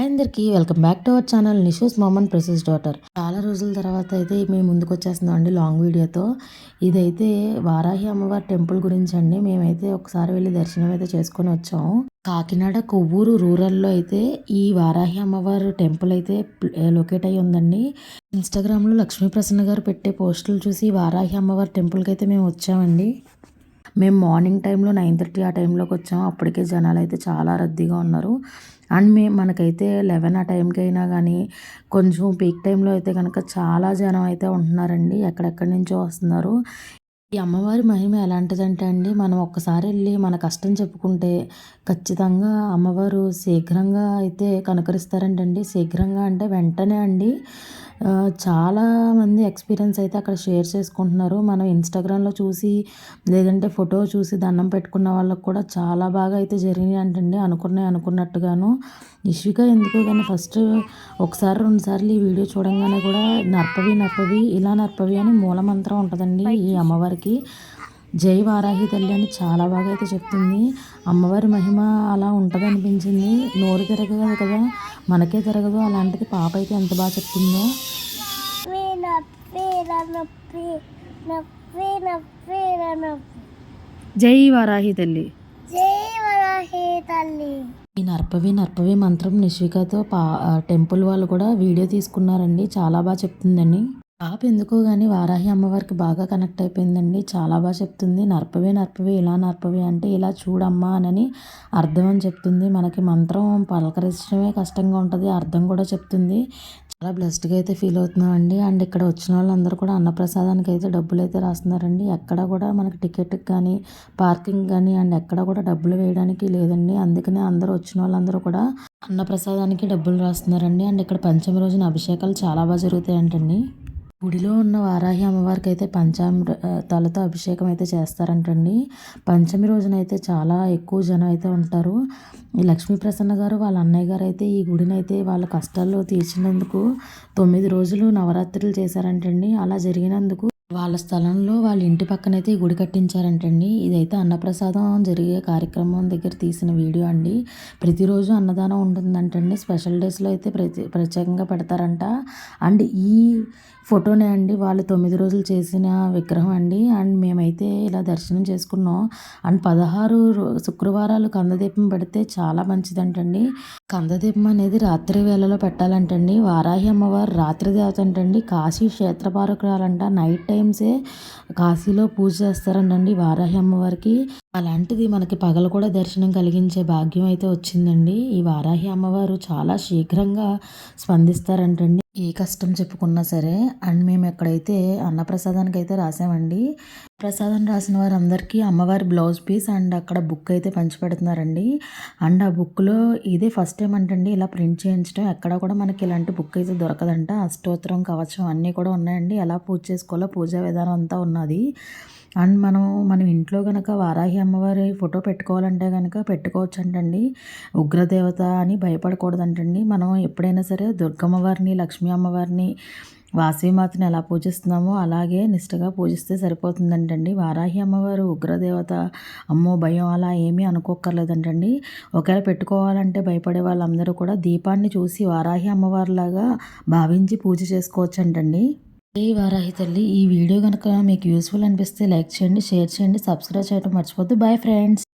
అందరికీ welcome back to our channel నిషూస్ మామన్ princess daughter. చాలా రోజుల తర్వాత అయితే మేము ముందుకు వచ్చేస్తున్నాం అండి లాంగ్ వీడియోతో. ఇదైతే వారాహి అమ్మవారి టెంపుల్ గురించి అండి. మేమైతే ఒకసారి వెళ్ళి దర్శనం అయితే చేసుకొని వచ్చాము కాకినాడ కొవ్వూరు రూరల్లో అయితే ఈ వారాహి అమ్మవారు టెంపుల్ అయితే లొకేట్ అయి ఉందండి. ఇన్స్టాగ్రామ్లో లక్ష్మీ ప్రసన్న గారు పెట్టే పోస్టులు చూసి వారాహి అమ్మవారి టెంపుల్కి అయితే మేము వచ్చామండి. మేము మార్నింగ్ టైంలో నైన్ థర్టీ ఆ టైంలోకి వచ్చాము. అప్పటికే జనాలు అయితే చాలా రద్దీగా ఉన్నారు. అండ్ మే మనకైతే లెవెన్ ఆ టైంకి అయినా కానీ కొంచెం పీక్ టైంలో అయితే కనుక చాలా జనం అయితే ఉంటున్నారండి. ఎక్కడెక్కడి నుంచో వస్తున్నారు. ఈ అమ్మవారి మహిమ ఎలాంటిదంటే అండి మనం ఒక్కసారి వెళ్ళి మన కష్టం చెప్పుకుంటే ఖచ్చితంగా అమ్మవారు శీఘ్రంగా అయితే కనుకరిస్తారంటండి. శీఘ్రంగా అంటే వెంటనే అండి. చాలామంది ఎక్స్పీరియన్స్ అయితే అక్కడ షేర్ చేసుకుంటున్నారు. మనం ఇన్స్టాగ్రామ్లో చూసి లేదంటే ఫోటో చూసి దండం పెట్టుకున్న వాళ్ళకు కూడా చాలా బాగా అయితే జరిగినాయి అంటండి. అనుకున్నాయి అనుకున్నట్టుగాను. ఇష్విక ఎందుకో కానీ ఫస్ట్ ఒకసారి రెండు సార్లు ఈ వీడియో చూడంగానే కూడా నర్పవి నర్పవి ఇలా నర్పవి అని మూలమంత్రం ఉంటుందండి ఈ అమ్మవారికి జై వారాహి తల్లి అని చాలా బాగా అయితే చెప్తుంది. అమ్మవారి మహిమ అలా ఉంటుంది అనిపించింది నోరు తిరగదు కదా మనకే తిరగదు. అలాంటిది పాప అయితే ఎంత బాగా చెప్తుందో. జై వారాహి తల్లి. జై వరాహి తల్లి. ఈ నర్పవి నర్పవి మంత్రం నిశ్వికతో పా టెంపుల్ వాళ్ళు కూడా వీడియో తీసుకున్నారండి. చాలా బాగా చెప్తుందండి పాప ఎందుకో కానీ వారాహి అమ్మవారికి బాగా కనెక్ట్ అయిపోయిందండి. చాలా బాగా చెప్తుంది. నర్పవే నర్పవే ఇలా నర్పవే అంటే ఇలా చూడమ్మా అని అర్థం అని చెప్తుంది. మనకి మంత్రం పలకరించడమే కష్టంగా ఉంటుంది. అర్థం కూడా చెప్తుంది. చాలా బ్లెస్డ్గా అయితే ఫీల్ అవుతున్నాం అండి అండ్ ఇక్కడ వచ్చిన వాళ్ళందరూ కూడా అన్నప్రసాదానికి అయితే డబ్బులు అయితే రాస్తున్నారండి. ఎక్కడ కూడా మనకి టికెట్కి కానీ పార్కింగ్ కానీ అండ్ ఎక్కడ కూడా డబ్బులు వేయడానికి లేదండి. అందుకనే అందరూ వచ్చిన వాళ్ళందరూ కూడా అన్నప్రసాదానికి డబ్బులు రాస్తున్నారండి. అండ్ ఇక్కడ పంచమి రోజున అభిషేకాలు చాలా బాగా జరుగుతాయంటండి. గుడిలో ఉన్న వారాహి అమ్మవారికి అయితే పంచామృతాలతో అభిషేకం అయితే చేస్తారంటండి. పంచమి రోజున అయితే చాలా ఎక్కువ జనం అయితే ఉంటారు. ఈ లక్ష్మీ ప్రసన్న గారు వాళ్ళ అన్నయ్య గారు అయితే ఈ గుడిని అయితే వాళ్ళ కష్టాల్లో తీర్చినందుకు తొమ్మిది రోజులు నవరాత్రులు చేశారంటండి. అలా జరిగినందుకు వాళ్ళ స్థలంలో వాళ్ళ ఇంటి పక్కనైతే ఈ గుడి కట్టించారంటండి. ఇదైతే అన్నప్రసాదం జరిగే కార్యక్రమం దగ్గర తీసిన వీడియో అండి. ప్రతిరోజు అన్నదానం ఉంటుందంటండి. స్పెషల్ డేస్లో అయితే ప్రతి ప్రత్యేకంగా పెడతారంట. అండ్ ఈ ఫోటోనే అండి. వాళ్ళు తొమ్మిది రోజులు చేసిన విగ్రహం అండి. అండ్ మేమైతే ఇలా దర్శనం చేసుకున్నాం. అండ్ పదహారు శుక్రవారాలు కందదీపం పెడితే చాలా మంచిదంటండి. కందదీపం అనేది రాత్రి వేళలో పెట్టాలంటండి. వారాహి అమ్మవారు రాత్రి దేవత అంటండి కాశీ క్షేత్రపారకురాలంట నైట్ టైమ్సే కాశీలో పూజ చేస్తారంటండి వారాహి అమ్మవారికి. అలాంటిది మనకి పగలు కూడా దర్శనం కలిగించే భాగ్యం అయితే వచ్చిందండి. ఈ వారాహి అమ్మవారు చాలా శీఘ్రంగా స్పందిస్తారంటండి. ఏ కష్టం చెప్పుకున్నా సరే అండ్ మేము ఎక్కడైతే అన్నప్రసాదానికి అయితే రాసామండి ప్రసాదం రాసిన వారందరికీ అమ్మవారి బ్లౌజ్ పీస్ అండ్ అక్కడ బుక్ అయితే పంచిపెడుతున్నారండి. అండ్ ఆ బుక్లో ఇదే ఫస్ట్ టైం అంటండి ఇలా ప్రింట్ చేయించడం. ఎక్కడ కూడా మనకి ఇలాంటి బుక్ అయితే దొరకదంట. అష్టోత్తరం కవచం అన్నీ కూడా ఉన్నాయండి. ఎలా పూజ చేసుకోవాలో పూజా విధానం అంతా ఉన్నది. అండ్ మనం మనం ఇంట్లో కనుక వారాహి అమ్మవారి ఫోటో పెట్టుకోవాలంటే కనుక పెట్టుకోవచ్చు అంటండి ఉగ్రదేవత అని భయపడకూడదంటండి. మనం ఎప్పుడైనా సరే దుర్గమ్మవారిని లక్ష్మీ అమ్మవారిని వాసవిమాతను ఎలా పూజిస్తున్నామో అలాగే నిష్టగా పూజిస్తే సరిపోతుందంటండి. వారాహి అమ్మవారు ఉగ్రదేవత అమ్మో భయం అలా ఏమీ అనుకోక్కర్లేదంటండి. ఒకవేళ పెట్టుకోవాలంటే భయపడే వాళ్ళందరూ కూడా దీపాన్ని చూసి వారాహి అమ్మవారిలాగా భావించి పూజ చేసుకోవచ్చు ఈ వారాహి తల్లి ఈ వీడియో కనుక మీకు యూస్ఫుల్ అనిపిస్తే లైక్ చేయండి షేర్ చేయండి సబ్స్క్రైబ్ చేయడం మర్చిపోద్దు బాయ్ ఫ్రెండ్స్.